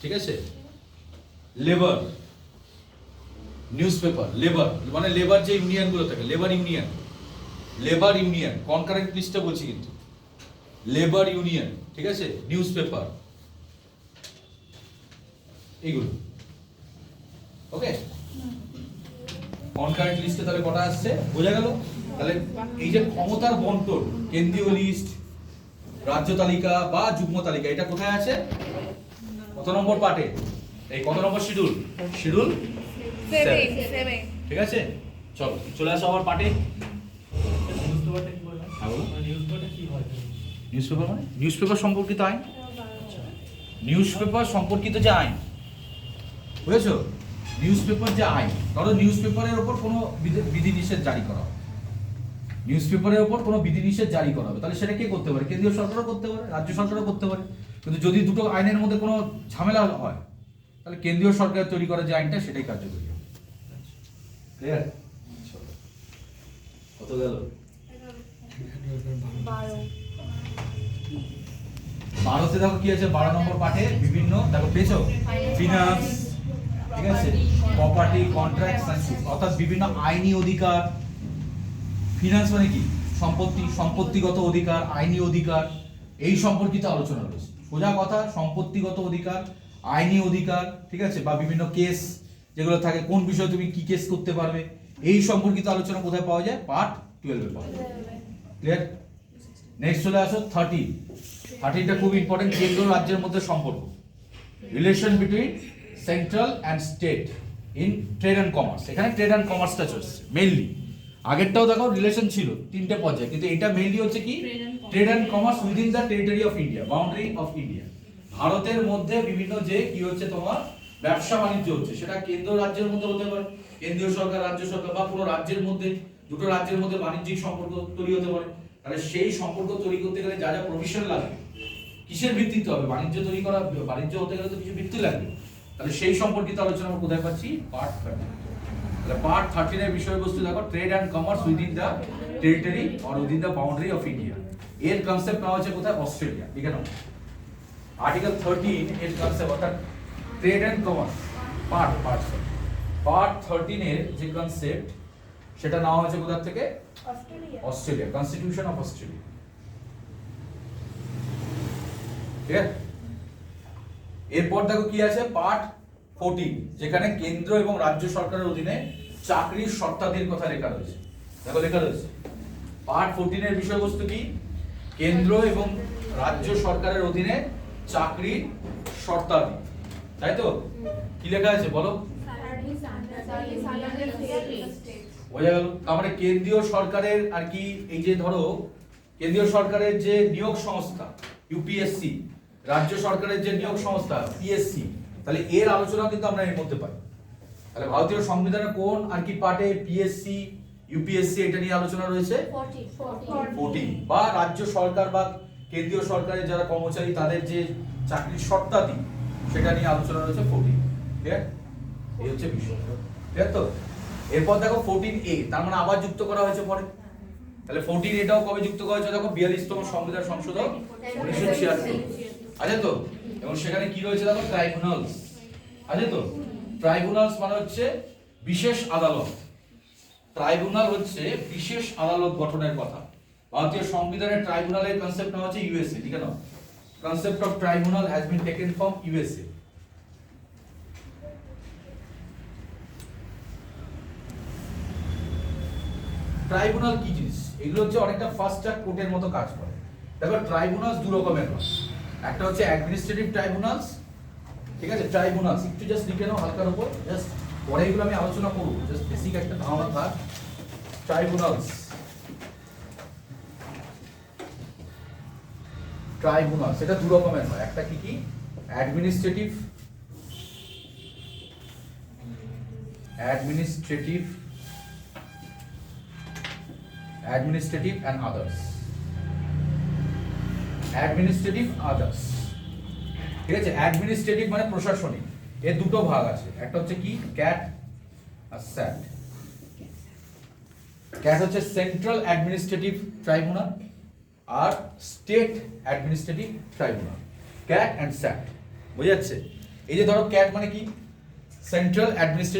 ঠিক আছে? Labour news paper labour মানে লেবার যে ইউনিয়নগুলো থাকে labour union labour union concurrent লিস্টটা বলছি কিন্তু? লেবার ইউনিয়ন ঠিক আছে? নিউজ পেপার এইগুলো ওকে কনকারেন্ট লিস্টে তাহলে কটা আসছে? বোঝা গেল? তাহলে এই যে ক্ষমতার বন্টন, কেন্দ্রীয় লিস্ট রাজ্য তালিকা বা যুগ্ম তালিকা, এটা কোথায় আছে? কত নম্বর পার্টে? এই কত নম্বর শিডিউল? শিডিউল ঠিক আছে? চলো চলে আসো আবার পার্টে। হ্যাঁ, হয় নিউজ পেপার মানে? নিউজ পেপার সম্পর্কিত আইন? নিউজ পেপার সম্পর্কিত যে আইন। বুঝেছ? নিউজ পেপার যে আইন। ধরো নিউজ পেপারের ওপর কোনো বিধি- বিধিনিষেধ জারি করা। হবে নিউজ পেপারের ওপর কোনো বিধিনিষেধ জারি করা হবে। তাহলে সেটা কে করতে পারে? কেন্দ্রীয় সরকারও করতে পারে রাজ্য সরকারও করতে পারে। কিন্তু যদি দুটো আইনের মধ্যে কোনো ঝামেলা হয় তাহলে কেন্দ্রীয় সরকার তৈরি করা যে আইনটা সেটাই কার্যকরী হবে। ক্লিয়ার কত গেল? বারো বারোতে দেখো কি আছে বারো নম্বর পাঠে বিভিন্ন দেখো পেয়েছ? ফিনান্স ঠিক আছে? প্রপার্টি কন্ট্রাক্ট অর্থাৎ বিভিন্ন আইনি অধিকার ফিনান্স মানে কি? সম্পত্তি, সম্পত্তিগত অধিকার, আইনি অধিকার, এই সম্পর্কিত আলোচনা রয়েছে। সোজা কথা, সম্পত্তিগত অধিকার, আইনি অধিকার, ঠিক আছে? বা বিভিন্ন কেস যেগুলো থাকে, কোন বিষয়ে তুমি কি কেস করতে পারবে, এই সম্পর্কিত আলোচনা কোথায় পাওয়া যায়? পার্ট টুয়েলভে পাওয়া যায়। ক্লিয়ার নেক্সট চলে আসো থার্টিন থার্টিনটা খুব ইম্পর্টেন্ট কেন্দ্র রাজ্যের মধ্যে সম্পর্ক। Relation between central and state in trade and commerce এখানে ট্রেড অ্যান্ড কমার্সটা চলছে মেইনলি আগেরটাও দেখো রিলেশন ছিল তিনটে পর্যায়ে কিন্তু এটা মেইনলি হচ্ছে কি? Trade and commerce within the territory of India boundary of India ভারতের মধ্যে বিভিন্ন যে কি হচ্ছে তোমার ব্যবসা বাণিজ্য হচ্ছে সেটা কেন্দ্র রাজ্যের মধ্যে হতে পারে কেন্দ্রীয় সরকার রাজ্য সরকার বা পুরো রাজ্যের মধ্যে দুটো রাজ্যের মধ্যে বাণিজ্যিক সম্পর্ক তৈরি হতে পারে। তাহলে সেই সম্পর্ক তৈরি করতে গেলে যা যা প্রভিশন লাগবে কিসের ভিত্তিতে হবে? বাণিজ্য তৈরি করা বাণিজ্য হতে গেলে তো কিছু ভিত্তি লাগবে। তাহলে সেই সম্পর্কিত আলোচনা আমরা কোথায় পাচ্ছি? পার্ট থার্টিন তাহলে পার্ট থার্টিনের বিষয়বস্তু দেখো trade and commerce within the territory or within the boundary of India এর কনসেপ্ট নেওয়া হচ্ছে কোথায়? অস্ট্রেলিয়া ঠিক আছে আর্টিকেল থার্টিন এর কনসেপ্ট অর্থাৎ trade and commerce part part part থার্টিনের যে কনসেপ্ট সেটা নেওয়া হয়েছে কোথা থেকে? Australia Australia constitution of Australia ঠিক আছে এরপর দেখো কি আছে? পার্ট ফোরটিন যেখানে কেন্দ্র এবং রাজ্য সরকারের অধীনে চাকরির শর্তাদির কথা লেখা রয়েছে। দেখো, লেখা রয়েছে। পার্ট ফোরটিনের বিষয়বস্তু কি? কেন্দ্র এবং রাজ্য সরকারের অধীনে চাকরির শর্তাদি তাই তো? কি লেখা আছে বলো? বোঝা গেল। তারপরে কেন্দ্রীয় সরকারের আর কি, এই যে ধরো, কেন্দ্রীয় সরকারের যে নিয়োগ সংস্থা ইউপিএসসি রাজ্য সরকারের যে নিয়োগ সংস্থা পিএসসি তাহলে এর আলোচনা কিন্তু আমরা এর মধ্যে পাই। তাহলে ভারতীয় সংবিধানের কোন আর কি পার্টে পিএসসি ইউপিএসসি এটা নিয়ে আলোচনা রয়েছে? ফোর্টি বা রাজ্য সরকার বা কেন্দ্রীয় সরকারের যারা কর্মচারী তাদের যে চাকরির শর্তাদি সেটা নিয়ে আলোচনা রয়েছে ফোর্টিন ঠিক আছে এই হচ্ছে বিষয়। ঠিক আছে তো? এরপর দেখো ফোরটিন এ তার মানে আবার যুক্ত করা হয়েছে পরে। তাহলে ফোরটিন এটাও কবে যুক্ত করা হয়েছে? দেখো বিয়াল্লিশতম সংবিধান সংশোধন উনিশশো ছিয়াত্তর। আছে তো এবং সেখানে কি রয়েছে দেখো? ট্রাইব্যুনালস আছে তো? ট্রাইব্যুনালস মানে হচ্ছে বিশেষ আদালত। ট্রাইব্যুনাল হচ্ছে বিশেষ আদালত গঠনের কথা। ভারতীয় সংবিধানের ট্রাইব্যুনালের কনসেপ্ট নেওয়া হচ্ছে ইউএসএ ঠিক আছে? Concept of tribunal has been taken from USA tribunal কি জিনিস? এগুলো হচ্ছে অনেকটা ফার্স্ট ট্র্যাক কোর্টের মতো কাজ করে। দেখো ট্রাইব্যুনালস দু রকমের হয়। একটা হচ্ছে অ্যাডমিনিস্ট্রেটিভ ট্রাইব্যুনালস ঠিক আছে? ট্রাইব্যুনালস একটু জাস্ট লিখে নাও হালকার উপর জাস্ট পরে এগুলো আমি আলোচনা করব জাস্ট বেসিক একটা ধারণা থাক। ট্রাইব্যুনালস ট্রাইব্যুনাল সেটা দু রকমের হয়। একটা কি কি? Administrative administrative administrative and others administrative others ঠিক আছে? অ্যাডমিনিস্ট্রেটিভ মানে প্রশাসনিক। এর দুটো ভাগ আছে। একটা হচ্ছে কি? ক্যাট আর স্যাট ক্যাট হচ্ছে central administrative tribunal R state administrative tribunal CAT and SAT বোঝা যাচ্ছে? এই যে ধরো ক্যাট মানে কি? Central administrative